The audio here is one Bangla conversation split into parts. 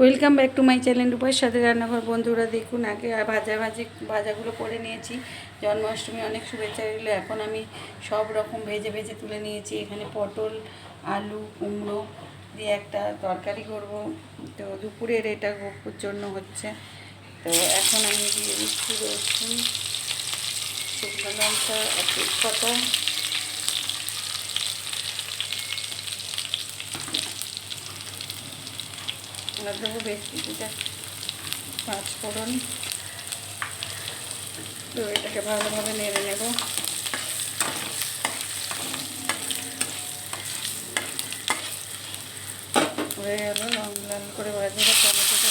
Welcome back to my channel রূপার সাথে রান্নাঘর। বন্ধুরা, দেখুন, আগে ভাজা ভাজি ভাজাগুলো করে নিয়েছি। জন্মাষ্টমী, অনেক শুভেচ্ছা রইল। এখন আমি সব রকম ভেজে ভেজে তুলে নিয়েছি। এখানে পটল, আলু, কুমড়ো দিয়ে একটা তরকারি করব। তো দুপুরের এটা গপুর জন্য হচ্ছে। তো এখন আমি দিয়ে দিচ্ছি রসুন, শুকনো লঙ্কা তেজপাতা। আর দেবো, বেশ কিছুটা পাঁচ ফোড়ন। তো এটাকে ভালোভাবে নেড়ে নেব। হয়ে গেল, লাল করে ভাজা টমেটোটা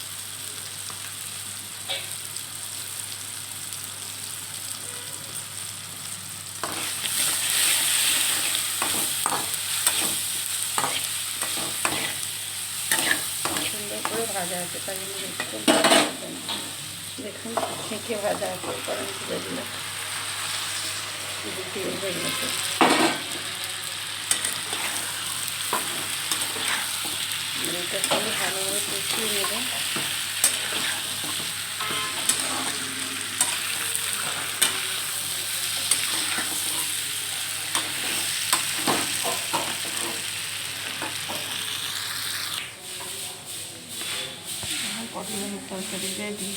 ভাজা আছে তাই জন্য দেখুন দেখুন ছেঁকে ভাজা আছে কারণ তুলে দিল তেল গেছে। এটা সঙ্গে ভালোভাবে কষিয়ে নেব। পটলের তরকারি রেডি